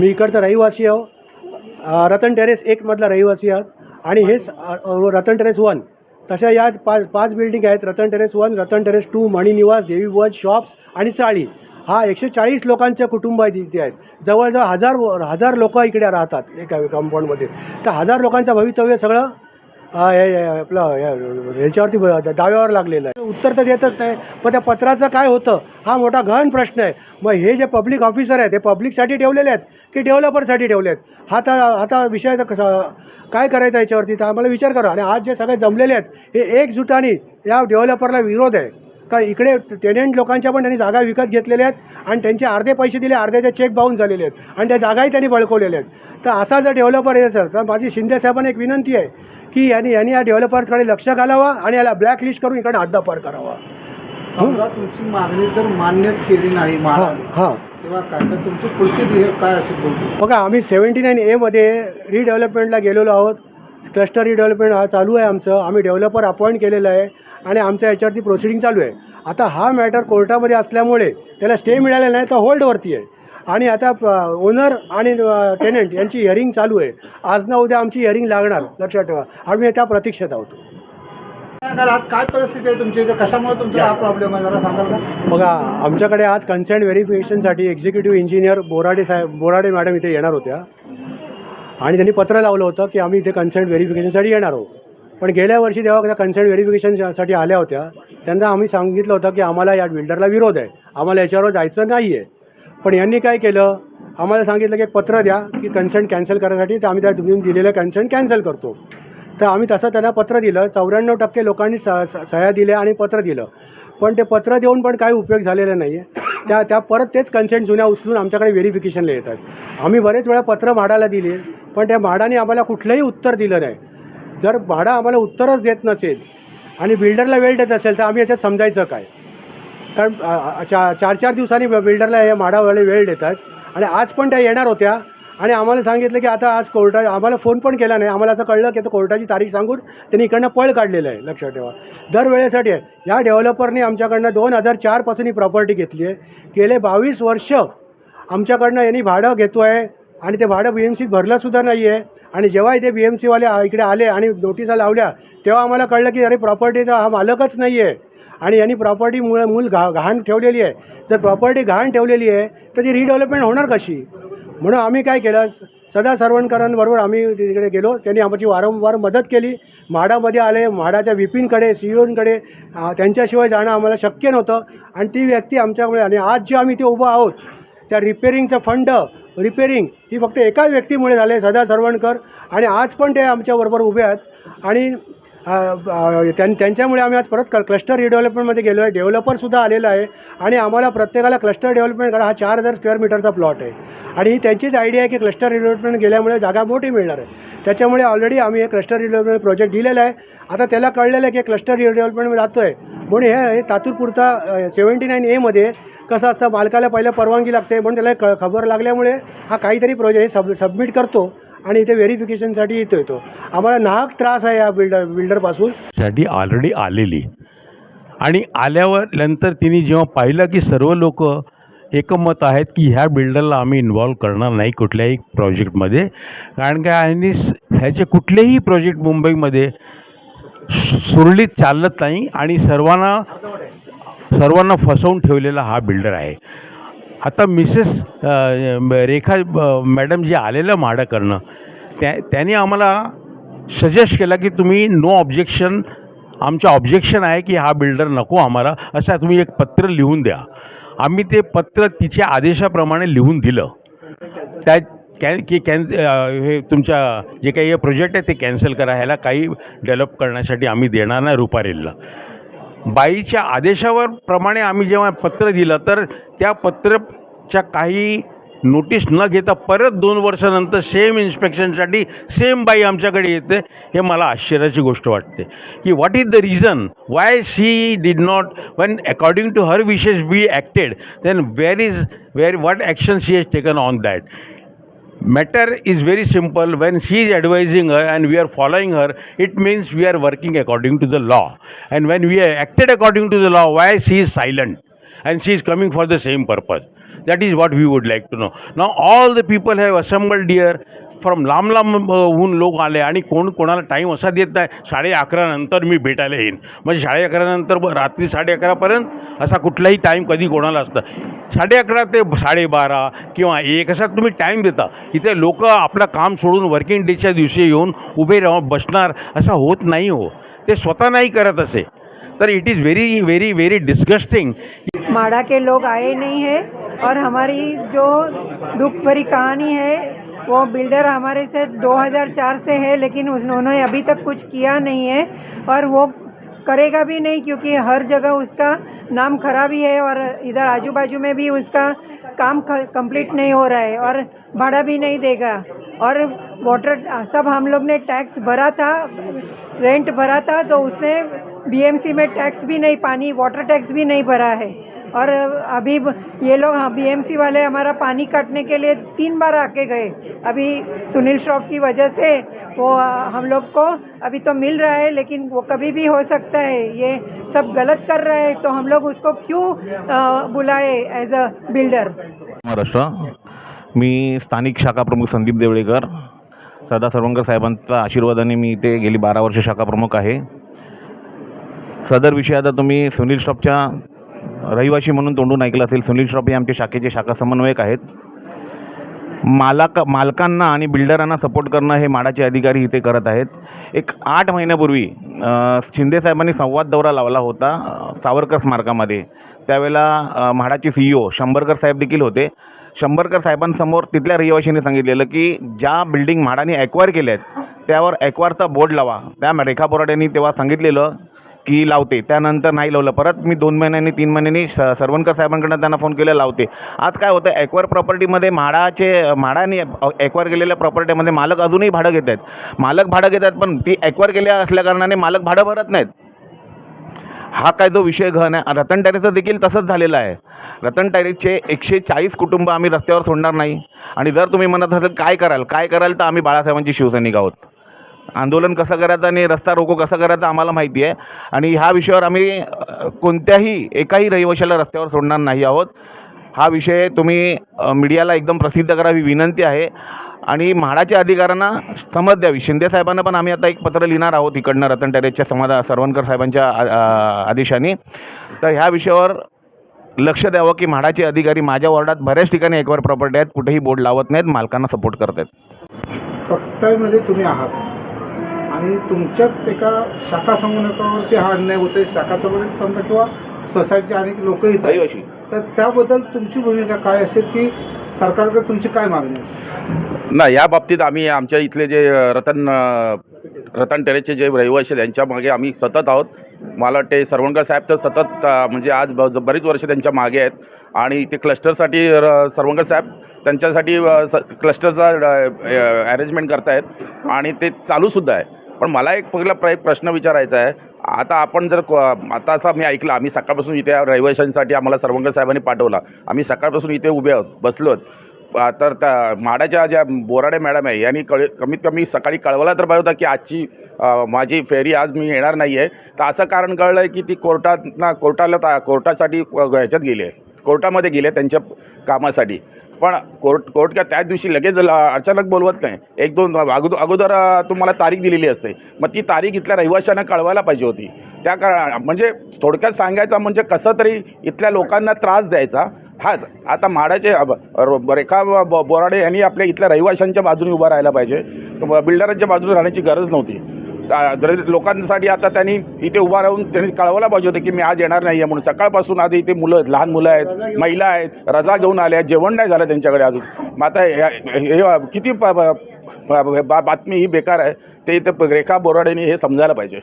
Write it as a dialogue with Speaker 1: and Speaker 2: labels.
Speaker 1: मी इकडचा रहिवासी आहो. रतन टेरेस एकमधला रहिवासी आहात. आणि हेच रतन टेरेस वन तशा या पाच पाच बिल्डिंग आहेत. Ratan terrace one Ratan terrace two Maninivas Devi one shops आणि चाळी. हा एकशे चाळीस लोकांच्या कुटुंब आहे आहेत. जवळजवळ हजार हजार लोक इकडे राहतात एका कंपाऊंडमध्ये तर हजार लोकांचं भवितव्य सगळं हा हे- आपलं हे- ह्याच्यावरती दाव्यावर लागलेलं आहे. उत्तर तर देतच नाही पण त्या पत्राचं काय होतं हा मोठा गहन प्रश्न आहे. मग हे जे पब्लिक ऑफिसर आहेत हे पब्लिकसाठी ठेवलेले आहेत की डेव्हलपरसाठी ठेवले आहेत? हा तर आता विषय तर कसा काय करायचं याच्यावरती तर आम्हाला विचार करा. आणि आज जे सगळे जमलेले आहेत हे एकजुटाने या डेव्हलपरला विरोध आहे. कारण इकडे टेनंट लोकांच्या पण त्यांनी जागा विकत घेतलेल्या आहेत आणि त्यांचे अर्धे पैसे दिले अर्ध्याचे चेक बाहून झालेले आहेत. आणि त्या जागाही त्यांनी बळकवलेल्या आहेत. तर असा जर डेव्हलपर आहे सर तर माझी शिंदे साहेबांना एक विनंती आहे की यांनी यांनी या डेव्हलपर्सकडे लक्ष घालावं आणि याला ब्लॅक लिस्ट करून इकडे हद्दपार करावा.
Speaker 2: समजा तुमची मागणी जर मान्यच केली नाही
Speaker 1: हां
Speaker 2: महाराज
Speaker 1: हां.
Speaker 2: तेव्हा काय? तर तुमची पुढची ध्येय काय असेल
Speaker 1: बघा आम्ही सेवन्टी नाईन एमध्ये रिडेव्हलपमेंटला गेलेलो आहोत. क्लस्टर रिडेव्हलपमेंट हा चालू आहे आमचं. आम्ही डेव्हलपर अपॉइंट केलेलं आहे आणि आमच्या याच्यावरती प्रोसिडिंग चालू आहे. आता हा मॅटर कोर्टामध्ये असल्यामुळे त्याला स्टे मिळालेला नाही तर होल्डवरती आहे. आणि आता ओनर आणि टेनंट यांची हिअरिंग चालू आहे. आज ना उद्या आमची हिअरिंग लागणार लक्षात ठेवा. आम्ही त्या प्रतीक्षेत आहोत.
Speaker 2: आज काय परिस्थिती आहे तुमची? इथे कशामुळे तुमचा हा प्रॉब्लेम आहे? जरा सांगाल का?
Speaker 1: बघा आमच्याकडे आज कन्सेंट व्हेरिफिकेशनसाठी एक्झिक्युटिव्ह इंजिनियर बोराडे साहेब बोराडे मॅडम इथे येणार होत्या. आणि त्यांनी पत्र लावलं होतं की आम्ही इथे कन्सेंट व्हेरिफिकेशनसाठी येणार आहोत. पण गेल्या वर्षी जेव्हा त्या कन्सेंट व्हेरिफिकेशनसाठी आल्या होत्या त्यांना आम्ही सांगितलं होतं की आम्हाला या बिल्डरला विरोध आहे. आम्हाला याच्यावर जायचं नाही आहे पण यांनी काय केलं? आम्हाला सांगितलं की एक पत्र द्या की कन्सेंट कॅन्सल करण्यासाठी तर आम्ही त्या तुम्ही दिलेलं कन्सेंट कॅन्सल करतो. तर आम्ही तसं त्यांना पत्र दिलं. चौऱ्याण्णव टक्के लोकांनी स सह्या दिल्या आणि पत्र दिलं. पण ते पत्र देऊन पण काही उपयोग झालेला नाही आहे त्या त्या परत तेच कन्सेंट जुन्या उचलून आमच्याकडे व्हेरिफिकेशनला येतात. आम्ही बरेच वेळा पत्र म्हाडाला दिली पण त्या म्हाडाने आम्हाला कुठलंही उत्तर दिलं नाही. जर भाडं आम्हाला उत्तरच देत नसेल आणि बिल्डरला वेळ देत असेल तर आम्ही याच्यात समजायचं काय? कारण चा चार चार दिवसांनी बिल्डरला हे माडावाले वेळ देतात. आणि आज पण त्या येणार होत्या. आणि आम्हाला सांगितलं की आता आज कोर्टा आम्हाला फोन पण केला नाही. आम्हाला असं कळलं की आता कोर्टाची तारीख सांगून त्यांनी इकडनं पळ काढलेलं आहे लक्षात ठेवा. दरवेळेसाठी आहे. या डेव्हलपरने आमच्याकडनं दोन हजार चारपासून ही प्रॉपर्टी घेतली आहे. गेले बावीस वर्ष आमच्याकडनं यांनी भाडं घेतो आहे. आणि ते भाडं बी एम सीत भरलंसुद्धा नाही आहे. आणि जेव्हा इथे बी एम सीवाले इकडे आले आणि नोटिसा लावल्या तेव्हा आम्हाला कळलं की अरे प्रॉपर्टीचा हा मालकच नाही आहे. आणि यांनी प्रॉपर्टी मुळे मूल घा घाण ठेवलेली आहे. जर प्रॉपर्टी घाण ठेवलेली आहे तर ती रिडेव्हलपमेंट होणार कशी? म्हणून आम्ही काय केलं सदा सर्वणकरांबरोबर आम्ही तिकडे गेलो. त्यांनी आमची वारंवार मदत केली. म्हाडामध्ये आले म्हाडाच्या विपिनकडे सी ओनकडे त्यांच्याशिवाय जाणं आम्हाला शक्य नव्हतं. आणि ती व्यक्ती आमच्यामुळे आणि आज जे आम्ही ते उभं आहोत त्या रिपेरिंगचं फंड रिपेरिंग ही फक्त एकाच व्यक्तीमुळे झाले सदा सर्वणकर. आणि आज पण ते आमच्याबरोबर उभे आहेत. आणि त्यां त्यांच्यामुळे आम्ही आज परत क क्लस्टर रिडेव्हलपमेंटमध्ये गेलो आहे डेव्हलपरसुद्धा आलेला आहे. आणि आम्हाला प्रत्येकाला क्लस्टर डेव्हलपमेंट करा. हा चार हजार स्क्वेअर मीटरचा प्लॉट आहे. आणि ही त्यांचीच आयडिया आहे की क्लस्टर रिडेव्हलपमेंट गेल्यामुळे जागा मोठी मिळणार आहे. त्याच्यामुळे ऑलरेडी आम्ही हे क्लस्टर रिडेव्हलपमेंट प्रोजेक्ट दिलेला आहे. आता त्याला कळलेलं आहे की क्लस्टर रिडेव्हलपमेंट जातो आहे म्हणून हे हे सेवन्टी नाईन एमध्ये कसं असतं? मालकाला पहिलं परवानगी लागते. म्हणून त्याला क खबर लागल्यामुळे हा काहीतरी प्रोजेक्ट सब सबमिट करतो. आणि इथे व्हेरिफिकेशनसाठी येतो येतो. आम्हाला नाहक त्रास आहे या बिल्डर बिल्डरपासून.
Speaker 3: साठी ऑलरेडी आलेली. आणि आल्यावर नंतर तिने जेव्हा पाहिलं की सर्व लोक एकमत आहेत की ह्या बिल्डरला आम्ही इन्व्हॉल्व करणार नाही कुठल्याही प्रोजेक्टमध्ये कारण काय आणि ह्याचे कुठलेही प्रोजेक्ट मुंबईमध्ये सुरळीत चालत नाही आणि सर्वांना सर्वांना फसवून ठेवलेला हा बिल्डर आहे. आता मिसेस रेखा मॅडम जे आलेलं म्हाडं करणं त्या त्यांनी आम्हाला सजेस्ट केला की तुम्ही नो ऑब्जेक्शन आमचं ऑब्जेक्शन आहे की हा बिल्डर नको आम्हाला असं तुम्ही एक पत्र लिहून द्या. आम्ही ते पत्र तिच्या आदेशाप्रमाणे लिहून दिलं. त्या कॅन की कॅन हे तुमच्या जे काही हे प्रोजेक्ट आहे ते कॅन्सल करा ह्याला काही डेव्हलप करण्यासाठी आम्ही देणार नाही रुपारेलला. बाईच्या आदेशावर प्रमाणे आम्ही जेव्हा पत्र दिलं तर त्या पत्रच्या काही नोटीस न घेता परत दोन वर्षानंतर सेम इन्स्पेक्शनसाठी सेम बाई आमच्याकडे येते हे मला आश्चर्याची गोष्ट वाटते. की what is the reason why she did not won according to her wishes we acted then where is where what action she has taken on that matter is very simple. When she is advising her and we are following her it means we are working according to the law. And when we are acted according to the law why she is silent? And she is coming for the same purpose. That is what we would like to know. Now all the people have assembled here. From लांब लांब होऊन लोक आले आणि कोण कोणाला time असा देत नाही. साडे अकरानंतर मी भेटायला येईन. म्हणजे साडे अकरानंतर रात्री साडे अकरापर्यंत असा कुठलाही टाईम कधी कोणाला असतं. साडे अकरा ते साडेबारा किंवा एक असा तुम्ही टाईम देता. इथे लोक आपलं काम सोडून वर्किंग डेच्या दिवशी येऊन उभे राहून बसणार असं होत नाही हो. ते स्वतः नाही करत असे. तर it is very very very disgusting
Speaker 4: माड़ा के लोग आए नहीं है और हमारी जो दुख भरी कहानी है वो बिल्डर हमारे से 2004 से है, लेकिन उन्होंने अभी तक कुछ किया नहीं है और वो करेगा भी नहीं क्योंकि हर जगह उसका नाम खराब ही है और इधर आजू बाजू में भी उसका काम कंप्लीट नहीं हो रहा है और भाड़ा भी नहीं देगा। और वाटर सब हम लोग ने टैक्स भरा था रेंट भरा था तो उसने बीएमसी में टैक्स भी नहीं, पानी वाटर टैक्स भी नहीं भरा है। और अभी ये लोग बीएमसी वाले हमारा पानी काटने के लिए तीन बार आके गए। अभी सुनील श्रॉफ की वजह से वो हम लोग को अभी तो मिल रहा है लेकिन वो कभी भी हो सकता है ये सब गलत कर रहा है तो हम लोग उसको क्यों बुलाए एज अ बिल्डर
Speaker 5: महाराष्ट्र। मी स्थानिक शाखा प्रमुख संदीप देवळेकर. सदा सरवंकर साहेबांच्या आशीर्वादाने मी इथे गेली बारा वर्ष शाखा प्रमुख आहे. सदर विषय आता तुम्ही सुनील श्रॉफच्या रहिवाशी म्हणून तोंडून ऐकलं असेल सुनील श्रॉफ हे आमचे शाखेचे शाखा समन्वयक आहेत. मालक मालकांना आणि बिल्डरांना सपोर्ट करणं हे माडाचे अधिकारी इथे करत आहेत. एक आठ महिन्यापूर्वी शिंदे शिंदेसाहेबांनी संवाद दौरा लावला होता सावरकर स्मारकामध्ये. त्यावेळेला म्हाडाचे सी ओ शंभरकर साहेब देखील होते. शंभरकर साहेबांसमोर तिथल्या रहिवाशीने सांगितलेलं की ज्या बिल्डिंग म्हाडाने ॲक्वायर केल्या आहेत त्यावर ॲक्वायरचा बोर्ड लावा. त्या रेखा बोराड्यांनी तेव्हा सांगितलेलं की लावते. त्यानंतर नाही लावलं. परत मी दोन महिन्यांनी तीन महिन्यांनी स सरवणकर साहेबांकडनं त्यांना फोन केला लावते. आज काय होतं ॲक्वायर प्रॉपर्टीमध्ये म्हाडाचे म्हाडाने ॲक्वायर केलेल्या प्रॉपर्टीमध्ये मालक अजूनही भाडं घेत आहेत. मालक भाडं घेत आहेत पण ती ॲक्वायर केल्या असल्याकारणाने मालक भाडं भरत नाहीत. हा काय जो विषय घन आहे. रतन टॅरेसचं देखील तसंच झालेलं आहे. रतन टॅरेसचे एकशे चाळीस कुटुंब आम्ही रस्त्यावर सोडणार नाही. आणि जर तुम्ही म्हणत असाल काय कराल? काय कराल? तर आम्ही बाळासाहेबांची शिवसैनिक आहोत. आंदोलन कसं करायचं आणि रस्ता रोको कसा करायचा आम्हाला माहिती आहे. आणि ह्या विषयावर आम्ही कोणत्याही एकाही रहिवाशाला रस्त्यावर सोडणार नाही आहोत. हा विषय तुम्ही मीडियाला एकदम प्रसिद्ध करावी विनंती आहे. आणि म्हाडाच्या अधिकाऱ्यांना समज द्यावी. शिंदे साहेबांना पण आम्ही आता एक पत्र लिहिणार आहोत इकडनं रतन टेरेसच्या समाधा सरवणकर साहेबांच्या आ- आदेशाने. तर ह्या विषयावर लक्ष द्यावं की म्हाडाचे अधिकारी माझ्या वॉर्डात बऱ्याच ठिकाणी एकवर प्रॉपर्टी आहेत कुठेही बोर्ड लावत नाहीत मालकांना सपोर्ट करत आहेत
Speaker 2: सत्तावीमध्ये तुम्ही आहात. आणि तुमच्याच एका शाखा समन्वयकावरती हा अन्याय होतोय. शाखा समन्वयक समजा किंवा सोसायटीचे अनेक लोक.
Speaker 5: रहिवाशी
Speaker 2: तर त्याबद्दल तुमची भूमिका काय असेल की सरकारकडे तुमची काय मागणी असेल?
Speaker 6: नाही या बाबतीत आम्ही आमच्या इथले जे रतन रतन टेरेसचे जे रहिवासी आहेत त्यांच्या मागे आम्ही सतत आहोत. मला वाटते सरवणकर साहेब तर सतत म्हणजे आज ब- बरीच वर्ष त्यांच्या मागे आहेत. आणि ते क्लस्टरसाठी र- सरवणकर साहेब त्यांच्यासाठी स क्लस्टरचा अरेंजमेंट करतायत. आणि ते चालूसुद्धा आहे. पण मला एक पहिला प्र एक प्रश्न विचारायचा आहे. आता आपण जर को- आता असं मी ऐकलं आम्ही सकाळपासून इथे रहिवाशांसाठी आम्हाला सरवंकर साहेबांनी पाठवला. आम्ही सकाळपासून इथे उभे आहोत बसलो आहोत. तर त्या म्हाडाच्या ज्या बोराडे मॅडम आहे यांनी कळ कमीत कमी सकाळी कळवला तर पाहिजे होता की आजची माझी फेरी आज मी येणार नाही आहे तर असं कारण कळलं आहे की ती कोर्टात ना कोर्टाला ता कोर्टासाठी ह्याच्यात गेली आहे. कोर्टामध्ये गेले त्यांच्या कामासाठी. पण कोर्ट कोर्ट का त्याच दिवशी लगेच अचानक बोलवत नाही. एक दोन अगोदर अगोदर तुम्हाला तारीख दिलेली असते. मग ती तारीख इथल्या रहिवाशांना कळवायला पाहिजे होती. त्या काळा म्हणजे थोडक्यात सांगायचा म्हणजे कसं तरी इथल्या लोकांना त्रास द्यायचा. हाच आता म्हाडाचे रो- रेखा ब- बोराडे यांनी आपल्या इथल्या रहिवाशांच्या बाजूने उभं राहायला पाहिजे. बिल्डरांच्या बाजूने राहण्याची गरज नव्हती. ता- लोकांसाठी आता त्यांनी इथे उभा राहून त्यांनी कळवलं पाहिजे होतं की मी आज येणार नाही आहे म्हणून. सकाळपासून आधी इथे मुलं आहेत लहान मुलं आहेत महिला आहेत रजा घेऊन आल्या आहेत जेवण नाही झालं त्यांच्याकडे अजून. मग आता हे- हे किती प- बा- बातमी ही बेकार आहे. ते इथे रेखा बोराडेने हे समजायला पाहिजे.